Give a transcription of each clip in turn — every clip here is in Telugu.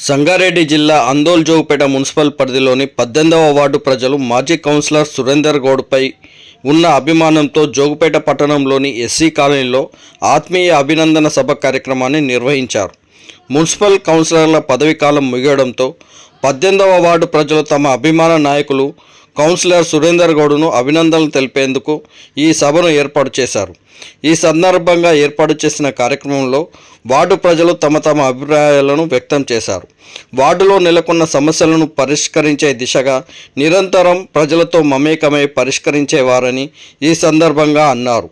సంగారెడ్డి జిల్లా అందోల్ జోగుపేట మున్సిపల్ పరిధిలోని పద్దెనిమిదవ వార్డు ప్రజలు మాజీ కౌన్సిలర్ సురేందర్ గౌడ్పై ఉన్న అభిమానంతో జోగుపేట పట్టణంలోని ఎస్సీ కాలనీలో ఆత్మీయ అభినందన సభ కార్యక్రమాన్ని నిర్వహించారు. మున్సిపల్ కౌన్సిలర్ల పదవీ కాలం ముగియడంతో పద్దెనిమిదవ వార్డు ప్రజలు తమ అభిమాన నాయకులు కౌన్సిలర్ సురేందర్ గౌడ్ను అభినందనలు తెలిపేందుకు ఈ సభను ఏర్పాటు చేశారు. ఈ సందర్భంగా ఏర్పాటు చేసిన కార్యక్రమంలో వార్డు ప్రజలు తమ తమ అభిప్రాయాలను వ్యక్తం చేశారు. వార్డులో నెలకొన్న సమస్యలను పరిష్కరించే దిశగా నిరంతరం ప్రజలతో మమేకమై పరిష్కరించేవారని ఈ సందర్భంగా అన్నారు.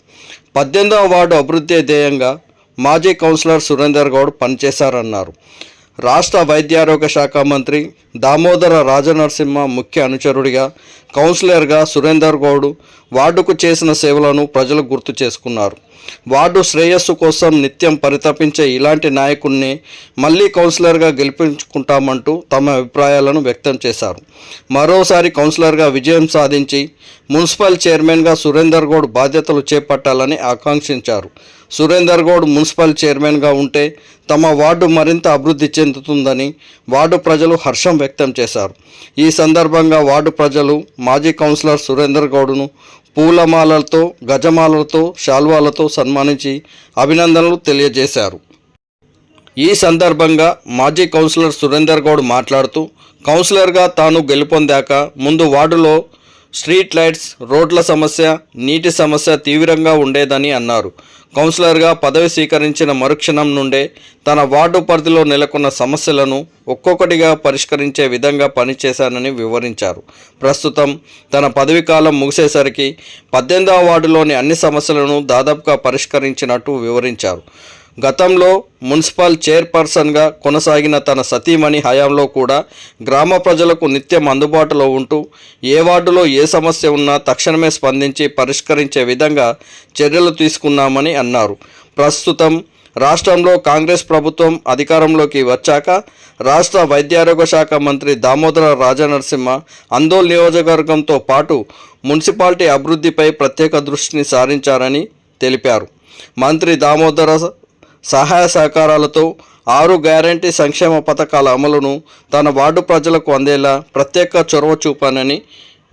పద్దెనిమిదవ వార్డు అభివృద్ధి ధ్యేయంగా మాజీ కౌన్సిలర్ సురేందర్ గౌడ్ పనిచేశారన్నారు. రాష్ట్ర వైద్యారోగ్య శాఖ మంత్రి దామోదర రాజనరసింహ ముఖ్య అనుచరుడిగా కౌన్సిలర్గా సురేందర్ గౌడ్ వార్డుకు చేసిన సేవలను ప్రజలు గుర్తు చేసుకున్నారు. వార్డు శ్రేయస్సు కోసం నిత్యం పరితపించే ఇలాంటి నాయకుడిని మళ్ళీ కౌన్సిలర్గా గెలిపించుకుంటామంటూ తమ అభిప్రాయాలను వ్యక్తం చేశారు. మరోసారి కౌన్సిలర్గా విజయం సాధించి మున్సిపల్ చైర్మన్గా సురేందర్ గౌడ్ బాధ్యతలు చేపట్టాలని ఆకాంక్షించారు. సురేందర్ గౌడ్ మున్సిపల్ చైర్మన్గా ఉంటే తమ వార్డు మరింత అభివృద్ధి చెందుతుందని వార్డు ప్రజలు హర్షం వ్యక్తం చేశారు. ఈ సందర్భంగా వార్డు ప్రజలు మాజీ కౌన్సిలర్ సురేందర్ గౌడ్ను పూలమాలలతో గజమాలలతో శాల్వాలతో సన్మానించి అభినందనలు తెలియజేశారు. ఈ సందర్భంగా మాజీ కౌన్సిలర్ సురేందర్ గౌడ్ మాట్లాడుతూ కౌన్సిలర్గా తాను గెలుపొందాక ముందు వార్డులో స్ట్రీట్ లైట్స్ రోడ్ల సమస్య నీటి సమస్య తీవ్రంగా ఉండేదని అన్నారు. కౌన్సిలర్గా పదవి స్వీకరించిన మరుక్షణం నుండే తన వార్డు పరిధిలో నెలకొన్న సమస్యలను ఒక్కొక్కటిగా పరిష్కరించే విధంగా పనిచేశానని వివరించారు. ప్రస్తుతం తన పదవి కాలం ముగిసేసరికి పద్దెనిమిదవ వార్డులోని అన్ని సమస్యలను దాదాపుగా పరిష్కరించినట్టు వివరించారు. గతంలో మున్సిపల్ చైర్పర్సన్గా కొనసాగిన తన సతీమణి హయాంలో కూడా గ్రామ ప్రజలకు నిత్యం అందుబాటులో ఉంటూ ఏ వార్డులో ఏ సమస్య ఉన్నా తక్షణమే స్పందించి పరిష్కరించే విధంగా చర్యలు తీసుకున్నామని అన్నారు. ప్రస్తుతం రాష్ట్రంలో కాంగ్రెస్ ప్రభుత్వం అధికారంలోకి వచ్చాక రాష్ట్ర వైద్యారోగ్య శాఖ మంత్రి దామోదర రాజనరసింహ అందోల్ నియోజకవర్గంతో పాటు మున్సిపాలిటీ అభివృద్ధిపై ప్రత్యేక దృష్టిని సారించారని తెలిపారు. మంత్రి దామోదర సహాయ సహకారాలతో ఆరు గ్యారంటీ సంక్షేమ పథకాల అమలును తన వార్డు ప్రజలకు అందేలా ప్రత్యేక చొరవ చూపానని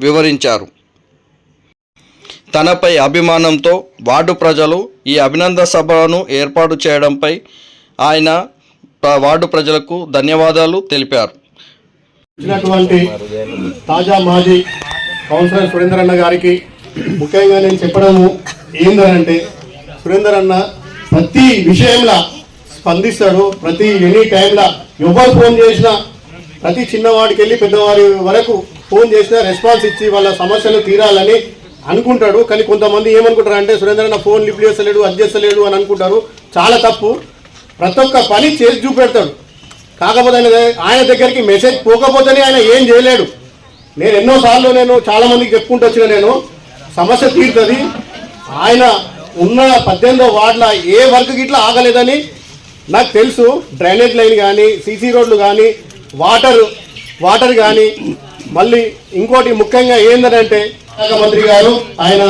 వివరించారు. తనపై అభిమానంతో వార్డు ప్రజలు ఈ అభినందన సభను ఏర్పాటు చేయడంపై ఆయన వార్డు ప్రజలకు ధన్యవాదాలు తెలిపారు. తాజా మాజీ కౌన్సిలర్ సురేందర్ అన్న గారికి ముఖ్యంగా నేను చెప్పడము ఏందనంటే సురేందర్ అన్న ప్రతి విషయంలో స్పందిస్తాడు ప్రతి ఎనీ టైంలో ఎవరు ఫోన్ చేసినా ప్రతి చిన్నవాడికి వెళ్ళి పెద్దవారి వరకు ఫోన్ చేసినా రెస్పాన్స్ ఇచ్చి వాళ్ళ సమస్యలు తీరాలని అనుకుంటాడు. కానీ కొంతమంది ఏమనుకుంటారు అంటే సురేందర్ ఫోన్ లిఫ్ట్ చేస్తలేడు అది చేస్తలేడు అని అనుకుంటారు. చాలా తప్పు. ప్రతి ఒక్క పని చేసి చూపెడతాడు. కాకపోతే ఆయన దగ్గరికి మెసేజ్ పోకపోతేనే ఆయన ఏం చేయలేడు. నేను ఎన్నోసార్లు నేను చాలామందికి చెప్పుకుంటూ వచ్చిన నేను సమస్య తీరుతుంది. ఆయన ఉన్న పద్దెనిమిదో వార్డులో ఏ వర్క్ గిట్లా ఆగలేదని నాకు తెలుసు. డ్రైనేజ్ లైన్ కానీ సీసీ రోడ్లు కానీ వాటర్ వాటర్ కానీ మళ్ళీ ఇంకోటి ముఖ్యంగా ఏంటంటే మంత్రి గారు ఆయన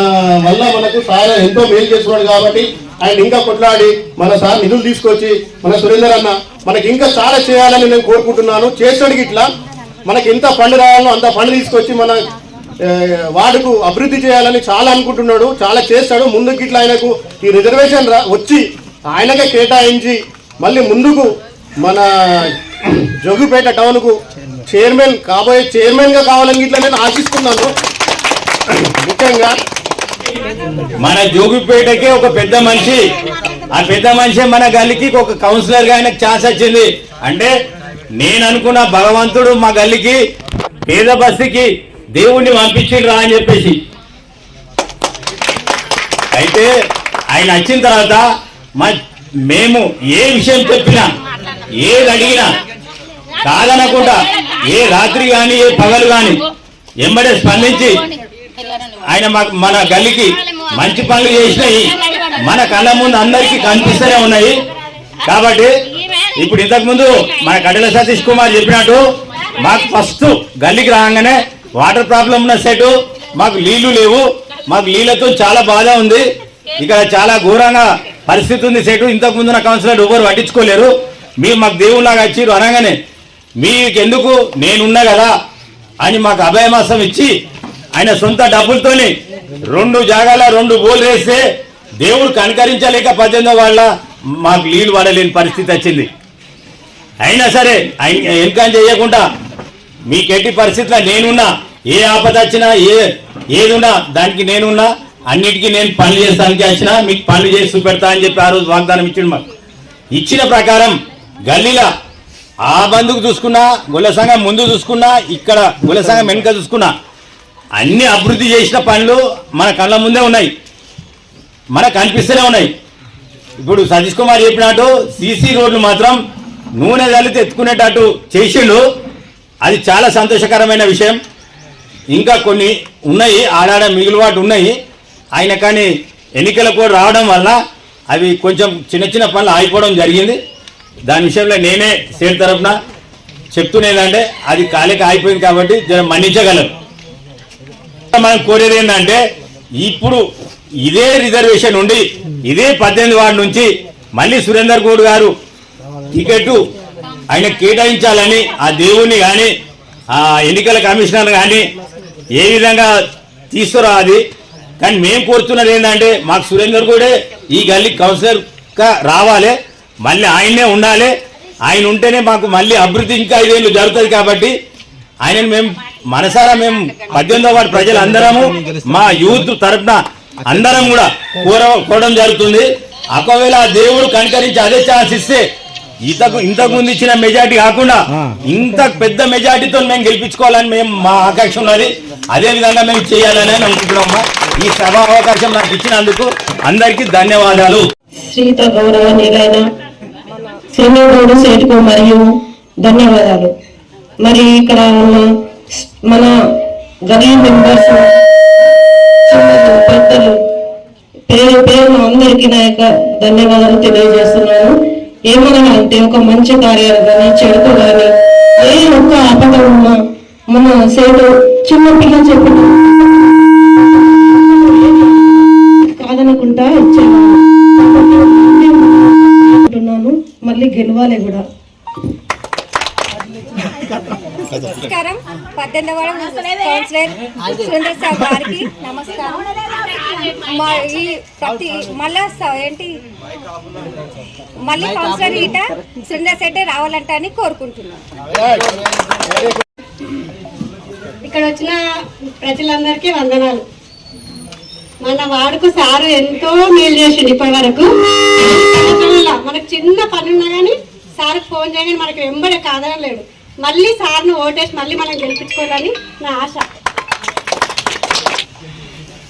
వల్ల మనకు సార్ ఎంతో మేలు చేస్తున్నాడు కాబట్టి ఆయన ఇంకా కొట్లాడి మన సార్ నిధులు తీసుకొచ్చి మన సురేందర్ అన్న మనకి ఇంకా చాలా చేయాలని నేను కోరుకుంటున్నాను. చేస్తాడు ఇట్లా మనకి ఎంత ఫండ్ రావాలో అంత ఫండ్ తీసుకొచ్చి మన వాడుకు అభివృద్ధి చేయాలని చాలా అనుకుంటున్నాడు చాలా చేస్తాడు. ముందుకు ఇట్లా ఆయనకు ఈ రిజర్వేషన్ వచ్చి ఆయనకే కేటాయించి మళ్ళీ ముందుకు మన జోగిపేట టౌన్కు చైర్మన్ కాబోయే చైర్మన్గా కావాలని ఇట్లా నేను ఆశిస్తున్నాను. ముఖ్యంగా మన జోగిపేటకే ఒక పెద్ద మనిషి ఆ పెద్ద మనిషి మన గల్లికి ఒక కౌన్సిలర్గా ఆయనకు ఛాన్స్ వచ్చింది. అంటే నేను అనుకున్న భగవంతుడు మా గల్లికి పేద బస్తికి దేవుణ్ణి పంపించిండ్రా అని చెప్పేసి. అయితే ఆయన వచ్చిన తర్వాత మా మేము ఏ విషయం చెప్పినా ఏది అడిగినా కాదనకుండా ఏ రాత్రి కానీ ఏ పగలు కానీ ఎంబడే స్పందించి ఆయన మాకు మన గల్లికి మంచి పనులు చేసినాయి. మన కళ్ళ ముందు అందరికీ కనిపిస్తూనే ఉన్నాయి. కాబట్టి ఇప్పుడు ఇంతకు ముందు మన కడల సతీష్ కుమార్ చెప్పినట్టు మాకు ఫస్ట్ గల్లీకి రాగానే వాటర్ ప్రాబ్లం ఉన్న సెటు మాకు నీళ్ళు లేవు మాకు నీళ్ళతో చాలా బాధ ఉంది. ఇక్కడ చాలా ఘోరంగా పరిస్థితి ఉంది సెటు. ఇంతకు ముందు నా కౌన్సిలర్ ఎవరు పట్టించుకోలేరు. మీరు మాకు దేవుళ్ళగా వచ్చిర్రు అనగానే మీకెందుకు? నేనున్నా కదా అని మాకు అభయమాసం ఇచ్చి ఆయన సొంత డబ్బులతోని రెండు జాగాల రెండు గోలు వేస్తే దేవుడు కనకరించలేక పద్దెనిమిది వాళ్ళ మాకు నీళ్ళు పడలేని పరిస్థితి వచ్చింది. అయినా సరే ఆయన చేయకుండా మీకు మీకెట్టి పరిస్థితిలో? నేనున్నా. ఏ ఆపద వచ్చినా ఏ ఏదున్నా దానికి నేనున్నా. అన్నిటికీ నేను పనులు చేస్తానికి వచ్చినా మీకు పనులు చేసి చూపెడతా అని చెప్పి ఆ రోజు వాగ్దానం ఇచ్చిండు మాకు. ఇచ్చిన ప్రకారం గల్లీలా ఆ బందుకు చూసుకున్నా గుల సంఘం ముందు చూసుకున్నా ఇక్కడ గుల సంఘం వెనుక చూసుకున్నా అన్ని అభివృద్ధి చేసిన పనులు మన కళ్ళ ముందే ఉన్నాయి. మనకు కనిపిస్తూనే ఉన్నాయి. ఇప్పుడు సతీష్ కుమార్ చెప్పినట్టు సీసీ రోడ్లు మాత్రం నూనె కలితే ఎత్తుకునేటట్టు చేసిండు. అది చాలా సంతోషకరమైన విషయం. ఇంకా కొన్ని ఉన్నాయి ఆడాడ మిగులుబాటు ఉన్నాయి. ఆయన కానీ ఎన్నికల కూడా రావడం వల్ల అవి కొంచెం చిన్న చిన్న పనులు ఆగిపోవడం జరిగింది. దాని విషయంలో నేనే స్టేట్ తరఫున చెప్తున్నదంటే అది కాలేక ఆగిపోయింది కాబట్టి జర మన్నించగలరు మనం కోరేది ఏంటంటే ఇప్పుడు ఇదే రిజర్వేషన్ ఉండి ఇదే పద్దెనిమిది వార్డు నుంచి మళ్ళీ సురేందర్ గౌడ్ గారు టికెట్ ఆయన కేటాయించాలని ఆ దేవుణ్ణి కానీ ఆ ఎన్నికల కమిషనర్ కానీ ఏ విధంగా తీసుకురా అది కానీ మేము కోరుతున్నది ఏంటంటే మాకు సురేందర్ కూడా ఈ గల్లీ కౌన్సిలర్గా రావాలి. మళ్ళీ ఆయనే ఉండాలి. ఆయన ఉంటేనే మాకు మళ్ళీ అభివృద్ధి ఇంకా ఐదేళ్ళు జరుగుతుంది కాబట్టి ఆయనను మేము మనసారా మేము పద్దెనిమిదో వాడు ప్రజలందరము మా యూత్ తరపున అందరం కూడా కోర కోరడం జరుగుతుంది. ఒకవేళ ఆ దేవుడు కనికరించి అదే ఛాన్స్ ఇస్తే ఇంతకు ఇంతకు ముందు ఇచ్చిన మెజార్టీ కాకుండా ఇంత పెద్ద మెజార్టీతో మేము గెలిపించుకోవాలని మేము మా ఆకాంక్ష ఉన్నది. అదే విధంగా మేము చేయాలని అనుకుంటున్నాం ఈ సభా అవకాశం నాకు ఇచ్చినందుకు అందరికీ ధన్యవాదాలు. శ్రీత గౌరవనీయులైన శ్రీనిగౌడు సేటుకు మరియు ధన్యవాదాలు. మరి ఇక్కడ ఉన్న మన గల్లీ మెంబర్స్ పెద్దలు పేరు పేరు అందరికీ నా యొక్క ధన్యవాదాలు తెలియజేస్తున్నాను. ఏమనగా అంటే ఒక మంచి కార్యాలు కానీ చెడుకు కానీ ఏ ఒక్క ఆపద ఉన్నా మన సేటు చిన్న పిల్ల చెప్పిన కాదనుకుంటా ఇచ్చేవాడు అనుకుంటున్నాను మళ్ళీ గెలవాలి కూడా. నమస్కారం. పద్దెనిమిదవ కౌన్సిలర్ సురేంద్ర సార్ గారికి నమస్కారం. ఈ ప్రతి మళ్ళా ఏంటి? మళ్ళీ కౌన్సిలర్ ఈట సురేంద్ర శెట్టి రావాలంట అని కోరుకుంటున్నాం. ఇక్కడ వచ్చిన ప్రజలందరికీ వందనాలు. మన వాడుకు సారు ఎంతో మేలు చేసిండు ఇప్పటి వరకు. మనకు చిన్న పని ఉన్నా కానీ సార్కి ఫోన్ చేయగానే మనకి వెంబడే కాదనలేడు. మళ్ళీ సార్ను ఓటేసి మళ్ళీ మనం గెలిపించుకోవాలని నా ఆశ.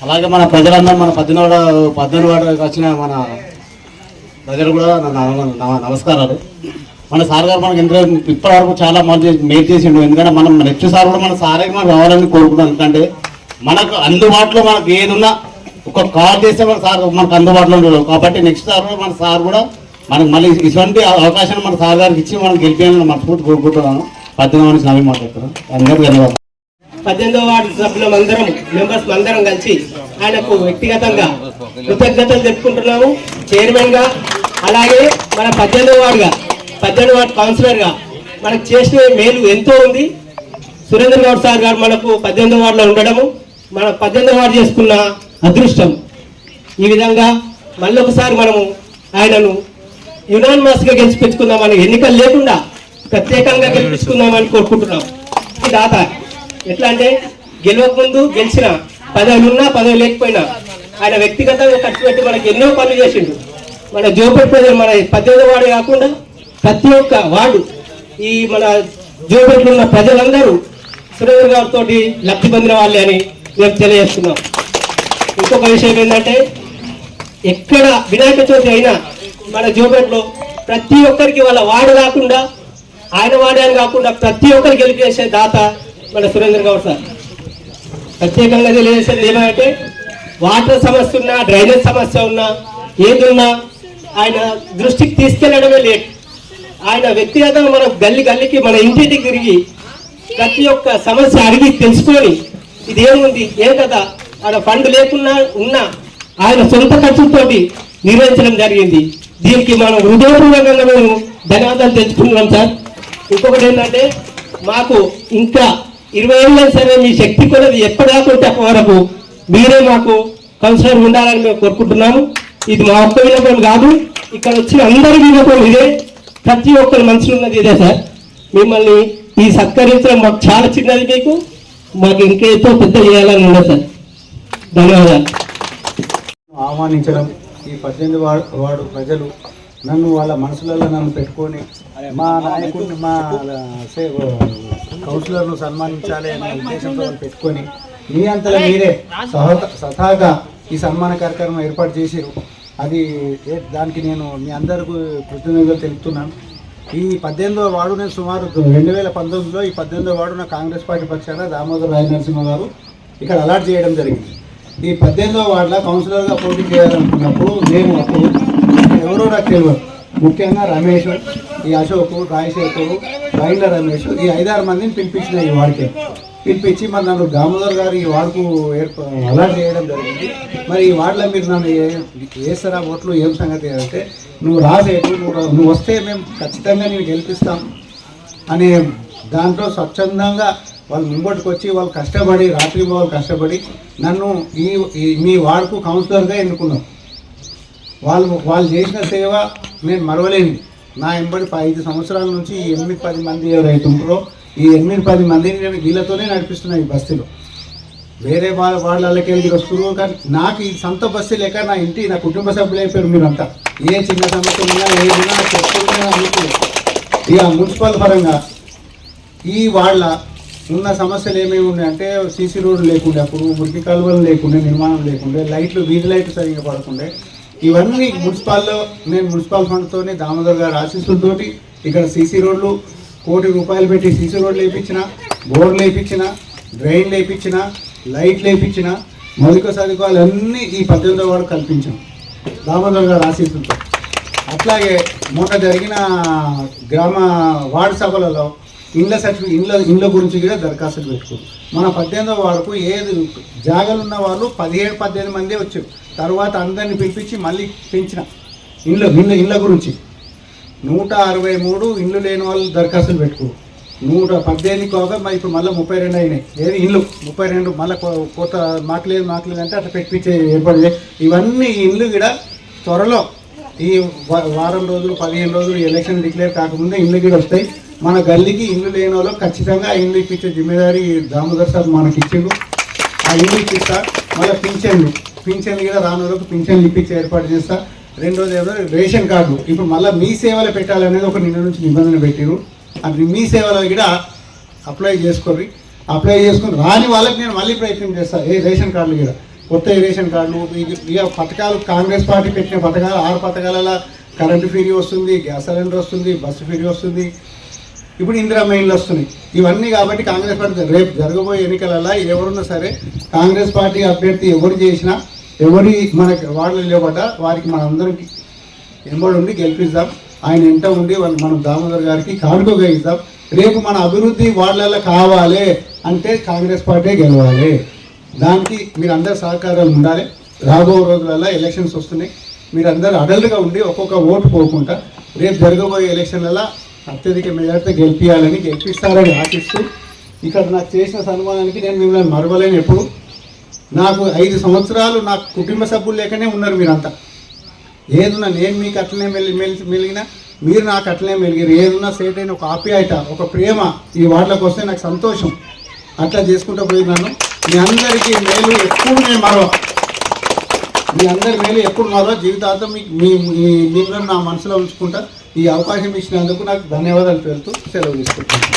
అలాగే మన ప్రజలందరూ మన పద్దెనిమిది పద్దెనిమిది వచ్చిన మన ప్రజలు కూడా నమస్కారాలు. మన సార్ గారు మనకి ఎంత ఇప్పటి వరకు చాలా మంచి మేలు చేసిండు. ఎందుకంటే మనం నెక్స్ట్ సార్ కూడా మన సారే మనం రావాలని కోరుకుంటాం ఎందుకంటే మనకు అందుబాటులో మనకు ఏదున్నా ఒక కాల్ చేస్తే మన సార్ మనకు అందుబాటులో ఉండదు కాబట్టి నెక్స్ట్ సార్ కూడా మన సార్ కూడా మనకు మళ్ళీ ఇటువంటి అవకాశాన్ని మన సార్ గారికి ఇచ్చి మనం గెలిపేయాలని మనస్ఫూర్తి కోరుకుంటున్నాను. పద్దెనిమిది నుంచి నవీన్ మాట్లాడుతున్నాను. అందరికీ ధన్యవాదాలు. పద్దెనిమిదో వార్డు సభ్యులం అందరం మెంబర్స్ అందరం కలిసి ఆయనకు వ్యక్తిగతంగా కృతజ్ఞతలు చెప్పుకుంటున్నాము చైర్మన్గా అలాగే మన పద్దెనిమిదో వార్డుగా పద్దెనిమిది వార్డు కౌన్సిలర్గా మనకు చేసిన మేలు ఎంతో ఉంది. సురేంద్ర గౌడ్ సార్ గారు మనకు పద్దెనిమిదో వార్డులో ఉండడము మన పద్దెనిమిదో వార్డు చేసుకున్న అదృష్టం. ఈ విధంగా మళ్ళొకసారి మనము ఆయనను యునానిమస్గా గెలిచిపెట్టుకుందామని ఎన్నికలు లేకుండా ప్రత్యేకంగా గెలిపించుకుందామని కోరుకుంటున్నాం. ఈ దాత. ఎట్లా అంటే గెలవకముందు గెలిచిన పదవులు ఉన్నా పదవి లేకపోయినా ఆయన వ్యక్తిగతంగా ఖర్చు పెట్టి మనకి ఎన్నో పనులు చేసిండు. మన జోపేట ప్రజలు మన పద్దెనిమిది వాడు కాకుండా ప్రతి ఒక్క వార్డు ఈ మన జోపేటలో ఉన్న ప్రజలందరూ సురేంద్ర గారితో లబ్ధి పొందిన వాళ్ళే అని మేము తెలియజేస్తున్నాం. ఇంకొక విషయం ఏంటంటే ఎక్కడ వినాయక చవితి అయినా మన జోబెట్లో ప్రతి ఒక్కరికి వాళ్ళ వాడు కాకుండా ఆయన వాడే అని కాకుండా ప్రతి ఒక్కరు గెలిపేసే దాత మన సురేంద్ర గౌడ్ సార్. ప్రత్యేకంగా తెలియజేసేది ఏమంటే వాటర్ సమస్య ఉన్నా డ్రైనేజ్ సమస్య ఉన్నా ఏదున్నా ఆయన దృష్టికి తీసుకెళ్ళడమే లేట్ ఆయన వ్యక్తిగతంగా మన గల్లి గల్లికి మన ఇంటికి తిరిగి ప్రతి ఒక్క సమస్య అడిగి తెలుసుకొని ఇది ఏముంది ఏం కదా ఆడ ఫండ్ లేకున్నా ఉన్నా ఆయన సొంత ఖర్చుతోటి నిర్వహించడం జరిగింది. దీనికి మనం హృదయపూర్వకంగా మేము ధన్యవాదాలు తెచ్చుకుంటున్నాం సార్. ఇంకొకటి ఏంటంటే మాకు ఇంకా ఇరవై ఏళ్ళ సరే మీ శక్తి కొలది ఎప్పటిదాకా ఉంటే వరకు మీరే మాకు కౌన్సిలర్ ఉండాలని మేము కోరుకుంటున్నాము. ఇది మా ఒక్క విన్నపం కాదు ఇక్కడ వచ్చిన అందరి వినపం ఇదే. ప్రతి ఒక్కరి మనసులో ఉన్నది ఇదే సార్. మిమ్మల్ని ఈ సత్కరించడం మాకు చాలా చిన్నది మీకు. మాకు ఇంకేతో పెద్ద చేయాలని ఉండదు సార్. ధన్యవాదాలు. ఆహ్వానించడం ఈ పద్దెనిమిది వాడు ప్రజలు నన్ను వాళ్ళ మనసులలో నన్ను పెట్టుకొని మా నాయకుడిని మా కౌన్సిలర్ను సన్మానించాలి అనే ఉద్దేశంతో పెట్టుకొని మీ అంతలో మీరే సహాగా ఈ సన్మాన కార్యక్రమం ఏర్పాటు చేసిరు అది దానికి నేను మీ అందరికీ కృతజ్ఞతలు తెలుపుతున్నాను. ఈ పద్దెనిమిదవ వాడు నేను సుమారు రెండు వేల పంతొమ్మిదిలో ఈ పద్దెనిమిదవ వాడు నా కాంగ్రెస్ పార్టీ పక్షాన దామోదర్ రాయ నరసింహ గారు ఇక్కడ అలాట్ చేయడం జరిగింది. ఈ పద్దెనిమిదవ వార్డులో కౌన్సిలర్గా పోటీ చేయాలనుకున్నప్పుడు మేము అప్పుడు ఎవరో నాకు తెలియదు. ముఖ్యంగా రమేష్ ఈ అశోక్ రాజశేఖర్ రైండ్ల రమేష్ ఈ ఐదారు మందిని పిలిపించిన ఈ వాడికి. పిలిపించి మరి నన్ను దామోదర్ గారు ఈ వార్డుకు ఏర్ప అలాట్ చేయడం జరిగింది. మరి ఈ వార్డులో మీరు నన్ను వేస్తారా ఓట్లు ఏం సంగతి అంటే నువ్వు రాసేటు నువ్వు నువ్వు వస్తే మేము ఖచ్చితంగా నేను గెలిపిస్తాం. అనే దాంట్లో స్వచ్ఛందంగా వాళ్ళు ముంబట్టుకు వచ్చి వాళ్ళు కష్టపడి రాత్రి వాళ్ళు కష్టపడి నన్ను ఈ ఈ- మీ వార్డుకు కౌన్సిలర్గా ఎన్నుకున్నాం వాళ్ళు వాళ్ళు చేసిన సేవ నేను మరవలేను. నా ఎంబడి ఐదు సంవత్సరాల నుంచి ఈ ఎనిమిది పది మంది ఎవరైతే ఉంటారో ఈ ఎనిమిది పది మందిని నేను వీళ్ళతోనే నడిపిస్తున్నా ఈ బస్తీలో వేరే వాళ్ళ వాళ్ళకి వెళ్ళి వస్తున్నారు కానీ నాకు ఈ సొంత బస్సు లేక నా ఇంటి నా కుటుంబ సభ్యులు అయిపోయారు మీరంతా. ఏ చిన్న సమస్య ఉన్నా ఏ నాకు చెప్పుకుంటే ఇక మున్సిపల్ పరంగా ఈ వాళ్ళ ఉన్న సమస్యలు ఏమేమి ఉన్నాయంటే సీసీ రోడ్డు లేకుండే అప్పుడు మురికి కాలువలు లేకుండే నిర్మాణం లేకుండే లైట్లు వీధి లైట్లు సరిగ్గా పడకుండే ఇవన్నీ మున్సిపాల్లో నేను మున్సిపల్ ఫండ్తోనే దామోదర్ గారి ఆశీస్సులతోటి ఇక్కడ సీసీ రోడ్లు కోటి రూపాయలు పెట్టి సీసీ రోడ్లు వేయించిన బోర్డులు వేయించిన డ్రైన్లు వేయించిన లైట్లు వేయించిన మౌలిక సదుపాయాలు అన్నీ ఈ పద్దెనిమిదో వాడు కల్పించాం. దామోదర్ గారి ఆశీస్సులతో అట్లాగే మొన్న జరిగిన గ్రామ వార్డు సభలలో ఇండ్ల సర్టిఫికేట్ ఇండ్ల ఇండ్ల గురించి కూడా దరఖాస్తులు పెట్టుకున్నారు మన పద్దెనిమిదో వరకు ఏది జాగాలు ఉన్న వాళ్ళు పదిహేడు పద్దెనిమిది మంది వచ్చారు. తర్వాత అందరిని పిలిపించి మళ్ళీ పెంచిన ఇండ్ల ఇండ్ల ఇండ్ల గురించి. నూట అరవై మూడు ఇండ్లు లేని వాళ్ళు దరఖాస్తులు పెట్టుకో నూట పద్దెనిమిది కాగా మరి ఇప్పుడు మళ్ళీ ముప్పై రెండు అయినాయి. ఏది ఇండ్లు? ముప్పై రెండు మళ్ళీ కొత్త మాకు లేదు మాకు లేదు అంటే అట్లా పెట్టించే ఏర్పాటు ఇవన్నీ ఇండ్లు కూడా త్వరలో ఈ వారం రోజులు పదిహేను రోజులు ఎలక్షన్ డిక్లేర్ కాకముందే ఇల్లు కూడా వస్తాయి. మన గల్లీకి ఇల్లు లేని వాళ్ళు ఖచ్చితంగా ఆ ఇప్పించే జిమ్మేదారి దామోదర్ సార్ మనకి ఇచ్చిండు ఆ ఇల్లు ఇప్పిస్తా మళ్ళీ పింఛన్లు. పింఛన్లు కూడా రాని వాళ్ళకి పింఛన్లు ఇప్పించి ఏర్పాటు చేస్తా. రెండోది ఏదో రేషన్ కార్డు. ఇప్పుడు మళ్ళీ మీ సేవలు పెట్టాలనేది ఒక నిన్న నుంచి నిబంధన పెట్టిరు అది మీ సేవలో కూడా అప్లై చేసుకోరి అప్లై చేసుకుని రాని వాళ్ళకి నేను మళ్ళీ ప్రయత్నం చేస్తాను ఏ రేషన్ కార్డులు కూడా కొత్త రేషన్ కార్డులు ఇక- పథకాలు కాంగ్రెస్ పార్టీ పెట్టిన పథకాలు ఆరు పథకాలలో కరెంటు ఫ్రీ వస్తుంది గ్యాస్ సిలిండర్ వస్తుంది బస్సు ఫ్రీ వస్తుంది. ఇప్పుడు ఇందిరా మెయిన్లు వస్తున్నాయి. ఇవన్నీ కాబట్టి కాంగ్రెస్ పార్టీ రేపు జరగబోయే ఎన్నికలలో ఎవరున్నా సరే కాంగ్రెస్ పార్టీ అభ్యర్థి ఎవరు చేసినా ఎవరి మనకి వాళ్ళు లేవట వారికి మనందరికి ఎంబడి ఉండి గెలిపిద్దాం. ఆయన ఎంట ఉండి మనం దామోదర్ గారికి కానుకగా ఇద్దాం రేపు మన అభివృద్ధి వాళ్ళలో కావాలి అంటే కాంగ్రెస్ పార్టీ గెలవాలి. దానికి మీరందరూ సహకారాలు ఉండాలి. రాబో రోజులలో ఎలక్షన్స్ వస్తున్నాయి. మీరందరూ అడల్ట్గా ఉండి ఒక్కొక్క ఓటు పోకుండా రేపు జరగబోయే ఎలక్షన్లలో అత్యధిక మెజార్టీ గెలిపించాలని గెలిపిస్తారని ఆశిస్తూ ఇక్కడ నాకు చేసిన సన్మానానికి నేను మిమ్మల్ని మరవలేను ఎప్పుడు. నాకు ఐదు సంవత్సరాలు నాకు కుటుంబ సభ్యులు లేకనే ఉన్నారు మీరంతా. ఏదున్నా నేను మీకు అట్లనే మెలి మెలిగిన మెలిగినా మీరు నాకు అట్లనే మెలిగారు. ఏదున్నా సేట్ అయిన ఒక ఆప్యాయత ఒక ప్రేమ ఈ వాటిలోకి వస్తే నాకు సంతోషం. అట్లా చేసుకుంటూ పోయినాను. మీ అందరికీ మేలు ఎప్పుడు నేను మరో. మీ అందరి మేలు ఎప్పుడు మరో జీవితాంతం మీకు మీ మీ మిమ్మల్ని నా మనసులో ఉంచుకుంటా. ఈ అవకాశం ఇచ్చినందుకు నాకు ధన్యవాదాలు పేరుతూ సెలవు తీసుకుంటాను